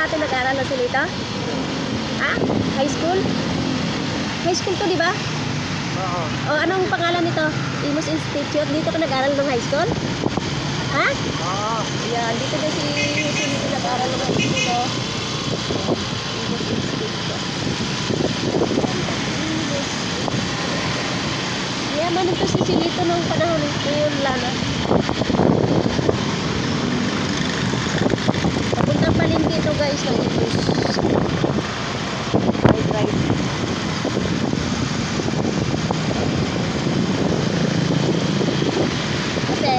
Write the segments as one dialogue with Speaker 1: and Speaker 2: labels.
Speaker 1: dati nag-aral na ito? Ha? High school? High school to, di ba?
Speaker 2: Oo.
Speaker 1: O anong pangalan nito? Imus Institute. Dito ka nag-aral ng high school? Ha?
Speaker 2: Oo.
Speaker 1: Yan, dito na si dito nag-aral ng high school. Oh. Imus Institute. Imus. Yeah, man ito si Silito nung panahon ngayon lana. Papuntang palengke ito guys right. Kasi,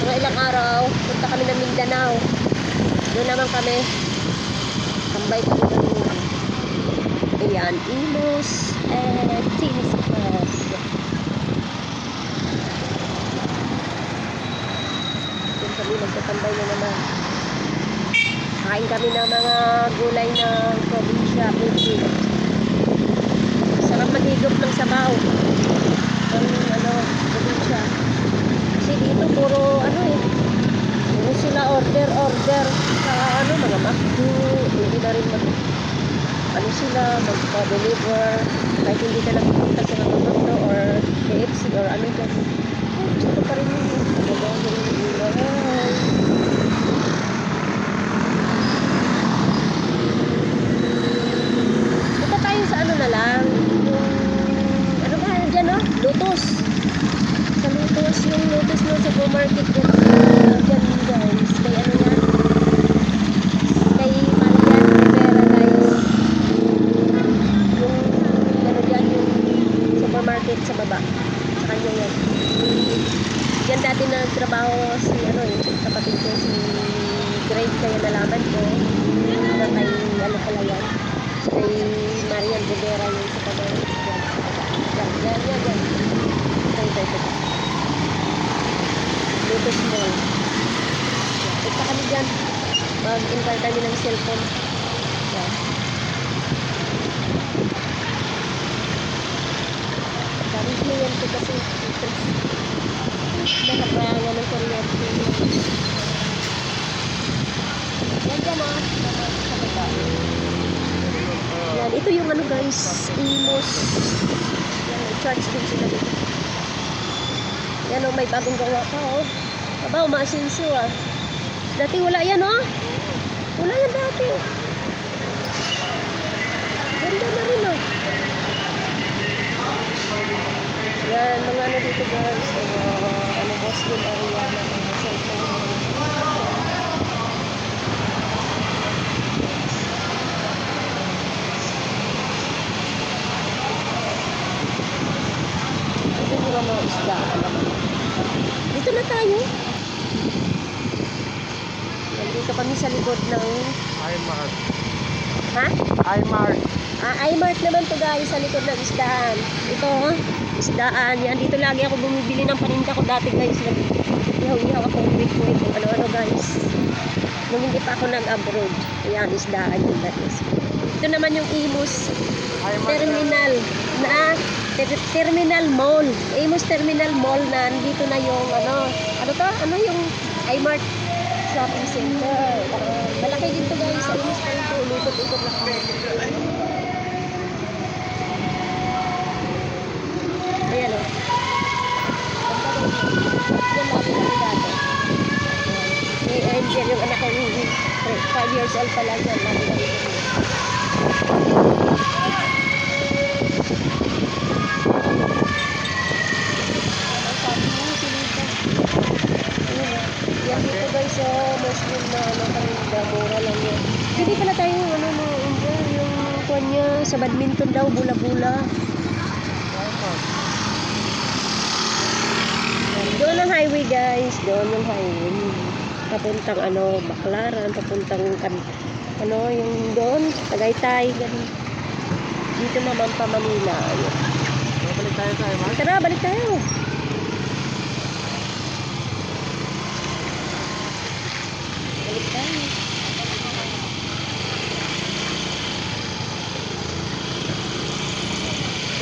Speaker 1: mga ilang araw, punta kami ng Mindanao. Doon naman kami. Tambay kami ng Ayan, Imus and Tinis Plus. Doon kami magtatambay na naman. Kain kami ng mga gulay ng probinsya, Pilipino. Sarap maghigop ng sabaw. Ang ano, probinsya. Kasi dito puro ano eh. Puro sila order order sa ano mga McDo. Hindi na rin mag ano sila magpa-deliver kahit hindi ka nagpunta sa mga McDo or KFC or ano dyan. Gusto ko pa rin yun. Magawa ko rin yung ulay. Punta tayo sa ano na lang. Yung ano ba dyan no? Lotus sa Lotus, yung Lotus no supermarket dyan sa dyan guys. Kay ano yan? Kay Marian Rivera guys. Yung ano dyan, yung supermarket sa baba. Sa kanya yan. Yan dati nagtrabaho si ano eh, kapatid ko si Greg kaya nalaman ko na kay ano pala yan. Kay Marian Rivera yung sa baba. Yan, yan, yan, yan. Ito, ito, ito. Lotus Mall. Punta kami dyan. Mag-install kami ng cellphone. Yan. Dami kliyente kasi dito. Nakapayangan ng kuryente. Yan. Ito yung ano guys. Imos. Yan. Charge din sila dito. Yan oh, may bagong gawa pa oh. Aba, umasinso ah. Dati wala yan oh. Wala yan dati. Ganda na rin oh. Yan, mga ano dito guys. Mga ano, Muslim area na mga cellphone. Ito isda. naman. Dito na tayo. Nandito kami sa likod ng...
Speaker 2: iMart.
Speaker 1: Ha?
Speaker 2: iMart.
Speaker 1: Ah, iMart naman to guys, sa likod ng isdaan. Ito, oh, isdaan. Yan, dito lagi ako bumibili ng paninda ko dati guys. Ihaw-ihaw ako with kung ano-ano guys. Nung hindi pa ako nag-abroad. Ayan, isdaan yung dati. Ito naman yung Imus. Terminal na ter- Terminal Mall. Imus Terminal Mall na nandito na yung ano, ano to? Ano yung iMart shopping center. Malaki dito guys. Imus pa ito. Ulukot-ukot lang kami. Ayan o. Angel, yung anak ko, 5 years old pa lang yan kami dito. Ang sabi mo, sinita. Ayun o. Yan dito guys, sa Muslim na ano, kanina, mura lang yan. Hindi pala tayo, ano, no, Angel, yung kuwan niya, sa badminton daw, bula-bula. Doon ang highway guys, doon yung highway. Papuntang ano, Baklaran, papuntang ano, yung doon, Tagaytay, ganun. Dito naman pa Manila. Ayun.
Speaker 2: Babalik tayo iMart.
Speaker 1: Tara, balik tayo. Balik tayo.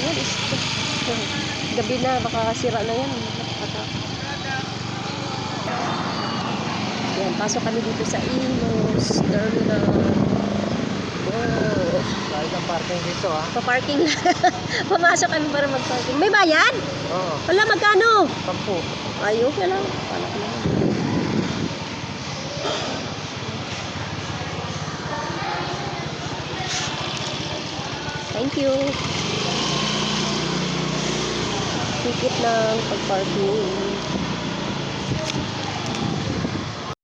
Speaker 1: What is this? Gabi na, baka sira na yan. Baka. Yan, pasok kami dito sa Imus Terminal.
Speaker 2: ng parking dito ah.
Speaker 1: Pa-parking lang. Pumasok kami para mag-parking. May bayad?
Speaker 2: Oo,
Speaker 1: Wala, magkano?
Speaker 2: sampu.
Speaker 1: Ay, okay lang. Wala ko lang. Thank you ticket ng pag-parking.